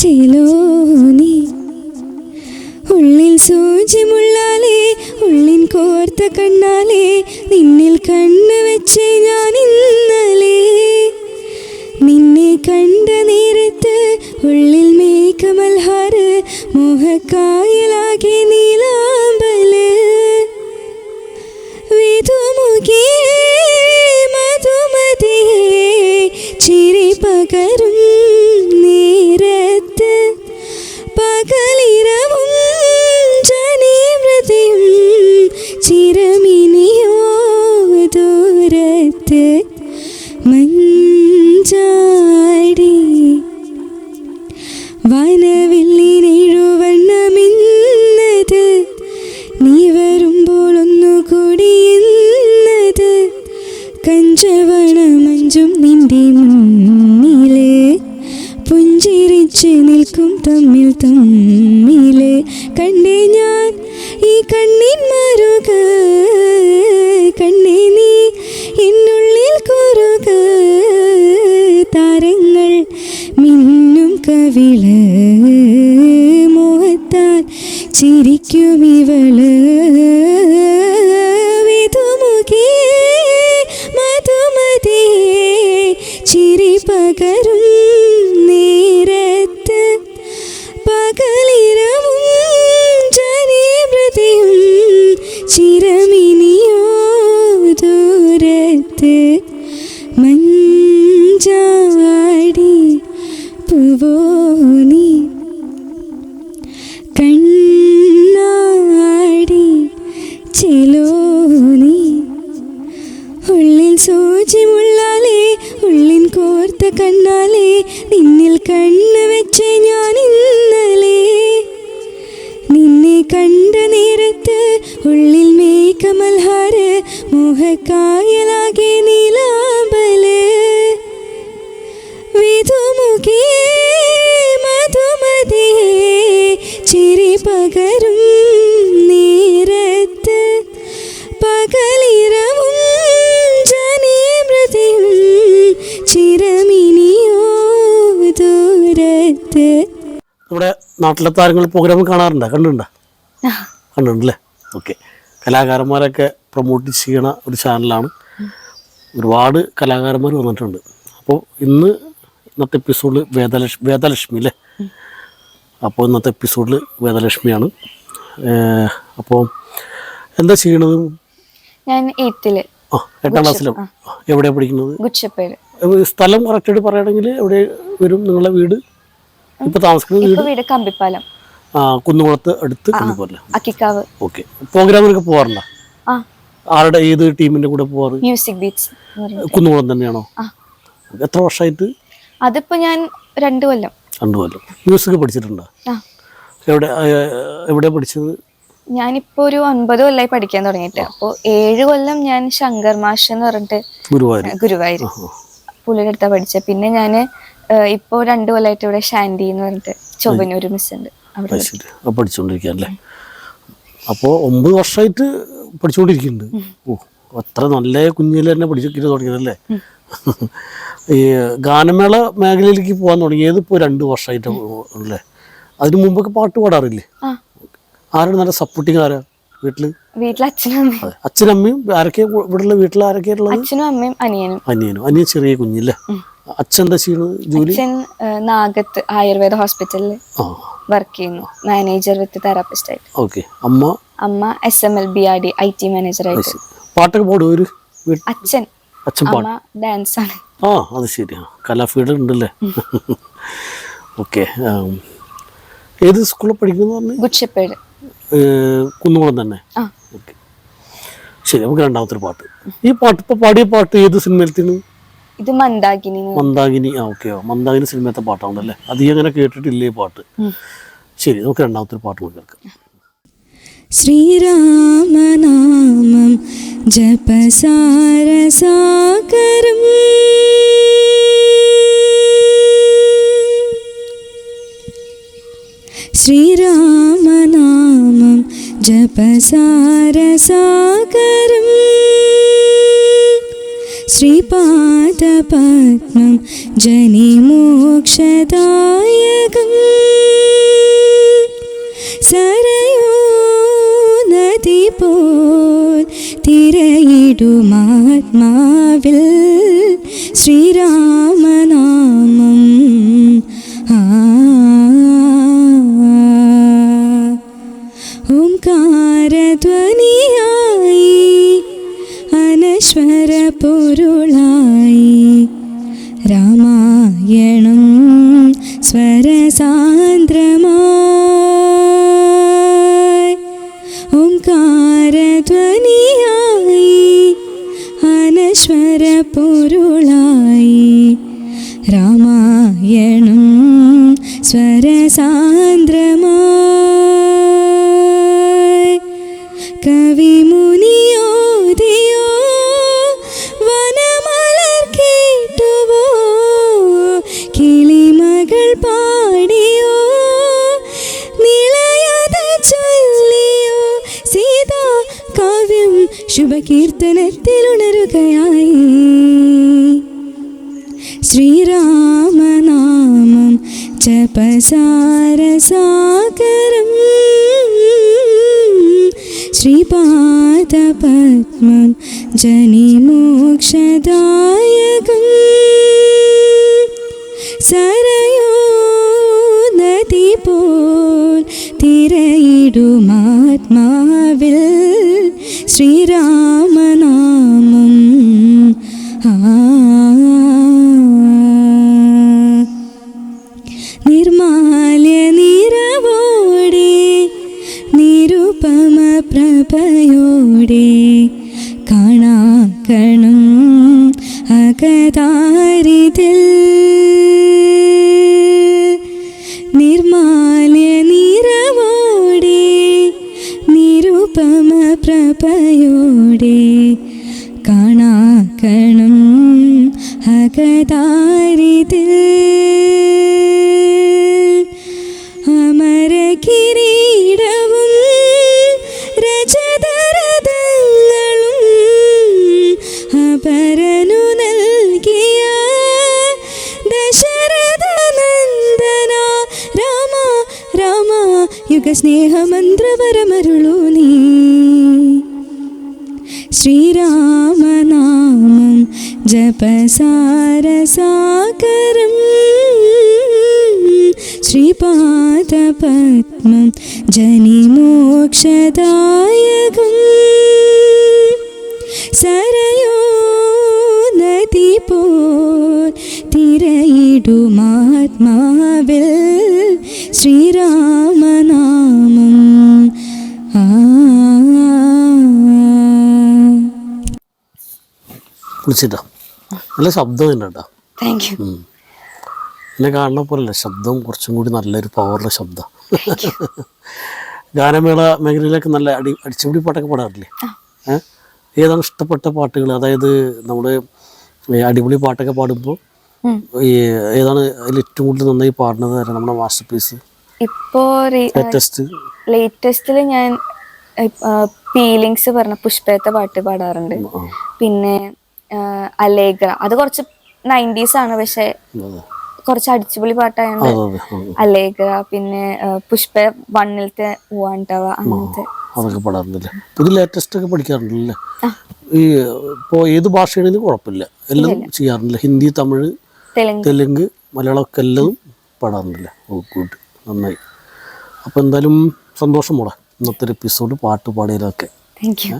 ചേലോനി ഉള്ളിൽ സൂചിമുള്ളാലേ ഉള്ളിൽ കോർത്ത കണ്ണാലേ നിന്നിൽ കണ്ണ് വെച്ചേ ഞാൻ ഇന്നലെ. നിന്നെ കണ്ട നേരത്ത് ഉള്ളിൽ മേഘമൽഹാറ് മോഹക്കായലാകെ നീലാമ്പൽ. വേദമുഖേ തമ്മിൽ തമ്മിലെ കണ്ടേ ഞാൻ ഈ കണ്ണിൻ മരുക കണ്ണേ നീ എന്നുള്ളിൽ കുറുക താരങ്ങൾ മിന്നും കവിൾ. കണ്ണാടി ചെലോനി. ഉള്ളിൽ സൂചി മുള്ളാലേ ഉള്ളിൻ കോർത്ത കണ്ണാലേ നിന്നിൽ കണ്ണ് വെച്ച് ഞാൻ ഇന്നലെ. നിന്നെ കണ്ട നേരത്ത് ഉള്ളിൽ മേഘമൽഹാര് മോഹക്കായലാകെ നാട്ടിലെ താരങ്ങൾ പ്രോഗ്രാം കാണാറുണ്ടോ? കണ്ടിട്ടുണ്ടോ? കണ്ടിട്ടുണ്ടല്ലേ? ഓക്കെ. കലാകാരന്മാരൊക്കെ പ്രൊമോട്ട് ചെയ്യണ ഒരു ചാനലാണ് ഒരുപാട് കലാകാരന്മാർ വന്നിട്ടുണ്ട്. അപ്പോൾ ഇന്ന് ഇന്നത്തെ എപ്പിസോഡിൽ വേദലക്ഷ്മി വേദലക്ഷ്മി അല്ലേ അപ്പോൾ ഇന്നത്തെ എപ്പിസോഡിൽ വേദലക്ഷ്മിയാണ്. അപ്പോൾ എന്താ ചെയ്യണത്? ഞാൻ എയ്ത്തിൽ. ആ എട്ടാം ക്ലാസ്സിലും. എവിടെയാണ് പഠിക്കുന്നത്? സ്ഥലം കറക്റ്റായിട്ട് പറയുകയാണെങ്കിൽ എവിടെ വരും? നിങ്ങളുടെ വീട്? ഇപ്പോൾ താമസിക്കുന്നത് വീട്? വീട് കമ്പിപ്പാലം. ആ കുന്നുകുളത്ത് അടുത്ത് കമ്പിപ്പാലം. അക്കിക്കാവ്. ഓക്കെ. പ്രോഗ്രാമിനൊക്കെ പോകാറുണ്ടോ ആ. ആരുടെ ഏത് ടീമിന്റെ കൂടെ പോവാറ്? മ്യൂസിക് ബീച്ച് കുന്നുകുളം തന്നെയാണോ. എത്ര വർഷമായിട്ട് അതിപ്പോ ഞാൻ രണ്ടു കൊല്ലം. രണ്ടു കൊല്ലം. മ്യൂസിക് പഠിച്ചിട്ടുണ്ടോ? എവിടെ എവിടെ പഠിച്ചത്? ഞാനിപ്പോ ഒരു ഒൻപത് കൊല്ലമായി പഠിക്കാൻ തുടങ്ങിയിട്ട്. അപ്പോൾ ഏഴ് കൊല്ലം ഞാൻ ശങ്കർ മാഷ് എന്ന് പറഞ്ഞിട്ട് ഗുരുവായൂർ ഗുരുവായൂർ പുള്ളിയുടെ അടുത്താണ് പഠിച്ചത്. പിന്നെ ഞാൻ ഇപ്പോ രണ്ടു കൊല്ലമായിട്ട് ഇവിടെ ഷാൻഡി എന്ന് പറഞ്ഞിട്ട് ചൊവ്വനൂർ മിസ് ഉണ്ട്. അവിടെ അപ്പോ അപ്പോൾ പഠിച്ചുകൊണ്ടിരിക്കുക അല്ലേ? അപ്പോൾ ഒമ്പത് വർഷമായിട്ട് പഠിച്ചുകൊണ്ടിരിക്കുന്നുണ്ട് ഓ അത്ര നല്ല കുഞ്ഞിൽ തന്നെ പഠിച്ചിട്ട് തുടങ്ങിയതല്ലേ? ഈ ഗാനമേള മേഖലയിലേക്ക് പോകാൻ തുടങ്ങിയത് ഇപ്പോൾ രണ്ട് വർഷമായിട്ട് അല്ലേ? അതിന് മുമ്പൊക്കെ പാട്ട് പാടാറില്ലേ? ആരാണ് നല്ല സപ്പോർട്ടിങ് ആരാ വീട്ടിൽ? വീട്ടിൽ അച്ഛനും അമ്മയും. ആരൊക്കെ ഇവിടെയുള്ള വീട്ടിൽ ആരൊക്കെ അച്ഛനും അമ്മയും അനിയനും. അനിയനും. അനിയൻ ചെറിയ കുഞ്ഞില്ലേ? അച്ഛൻ എന്താ ചെയ്യുന്നത് ജോലി? അച്ഛൻ നാഗത്ത് ആയുർവേദ ഹോസ്പിറ്റലിൽ വർക്ക് ചെയ്യുന്നു. മാനേജർ വിത്ത് തെറാപ്പിസ്റ്റ് ആയിട്ട് ഓക്കെ. അമ്മ? അമ്മ S M L B R D I T manager ആയിട്ട്. പാട്ടൊക്കെ പാടും ഒരു അച്ഛൻ. അച്ഛൻ പാട്ട് ഡാൻസ് ആണ് ആ അത് ശരിയാ കലാഫീൽഡ് ഉണ്ടല്ലേ? ഓക്കെ ഏത് സ്കൂളിൽ പഠിക്കുന്നു പറഞ്ഞു? ഗുഡ്ഷപ്പേട് കുന്നുകുളം തന്നെ. ശരി നമുക്ക് രണ്ടാമത്തെ പാട്ട്. ഈ പാട്ട് ഇപ്പോൾ പാടിയ പാട്ട് ഏത് സിനിമയിലത്തിന് ഇത് മന്ദാകിനി. മന്ദാകിനി ആ ഓക്കെ മന്ദാകിനി സിനിമയത്തെ പാട്ടാണല്ലേ? അത് അങ്ങനെ കേട്ടിട്ടില്ലേ ഈ പാട്ട്? ശരി നമുക്ക് രണ്ടാമത്തെ ഒരു പാട്ട് കൂടി കേൾക്കാം. ശ്രീരാമനാമം ജപസാരസാകരം ശ്രീരാമനാമം ജപസാരസാഗരം. ശ്രീപാദപത്മം ജനിമോക്ഷദായകം. സരയൂ നദി പോൽ തിരയിടുമാത്മാവിൽ ശ്രീരാമനാമം സ്വരസാന്ദ്രമായി ഓംകാരധ്വനിയായി അനശ്വര പൊരുളായി രാമായണം സ്വരസാന്ദ്രമായി ജപസാരസാഗരം ശ്രീപാദപത്മം ജനിമോക്ഷദായകം. സരയോ നദി പോൽ തിരയിടുമാത്മാവിൽ ശ്രീരാമനാമം പ്രഭയോടെ കാണാക്കണം അകതാരിതിൽ യുഗസ്നേഹമന്ത്രവരമരുളൂ നീ ശ്രീരാമനാമം ജപസാരസാഗരം ശ്രീപാദപത്മം ജനിമോക്ഷദായകം സരയോ നദി പോൽ തിരയിടുമാത്മാവിൽ വിളിച്ചിട്ടാ. നല്ല ശബ്ദം തന്നെ കേട്ടോ താങ്ക് യു എന്നെ കാണുന്ന പോലല്ല ശബ്ദം കുറച്ചും കൂടി നല്ലൊരു പവറുള്ള ശബ്ദം. ഗാനമേള മേഖലയിലൊക്കെ നല്ല അടി അടിച്ചുപിടി പാട്ടൊക്കെ പാടാറില്ലേ? ഏതാണ് ഇഷ്ടപ്പെട്ട പാട്ടുകൾ അതായത് നമ്മുടെ അടിപൊളി പാട്ടൊക്കെ പാടുമ്പോൾ ഈ ഏതാണ് അതിൽ ഏറ്റവും കൂടുതൽ നന്നായി പാടുന്നത്? നമ്മുടെ മാസ്റ്റർ പീസ്. ഇപ്പോ ലേറ്റസ്റ്റ് ലേറ്റസ്റ്റിൽ ഞാൻ ഫീലിങ്സ് പറഞ്ഞ പുഷ്പത്തെ പാട്ട് പാടാറുണ്ട്. പിന്നെ അലേഗ്ര അത് കുറച്ച് നയന്റീസ് ആണ് പക്ഷെ കുറച്ച് അടിച്ചുപൊളി പാട്ടായതുകൊണ്ട് അലേഗ്ര പിന്നെ പുഷ്പ വണ്ണിലത്തെ പൂവാണ്ടാവ അങ്ങനത്തെ. അതൊക്കെ പാടാറുണ്ടല്ലേ? പുതിയ ലേറ്റസ്റ്റ് ഒക്കെ പഠിക്കാറുണ്ടല്ലേ? ഈ ഇപ്പോൾ ഏത് ഭാഷയാണെങ്കിലും കുഴപ്പമില്ല. എല്ലാം ചെയ്യാറുണ്ടല്ലേ? ഹിന്ദി തമിഴ് തെലുങ്ക്. തെലുങ്ക് മലയാളമൊക്കെ എല്ലാം പാടാറുണ്ടല്ലേ? ഗുഡ് നന്നായി. അപ്പോൾ എന്തായാലും സന്തോഷം മോളെ. ഇന്നത്തെ ഒരു എപ്പിസോഡ് പാട്ട് പാടിയതൊക്കെ താങ്ക് യു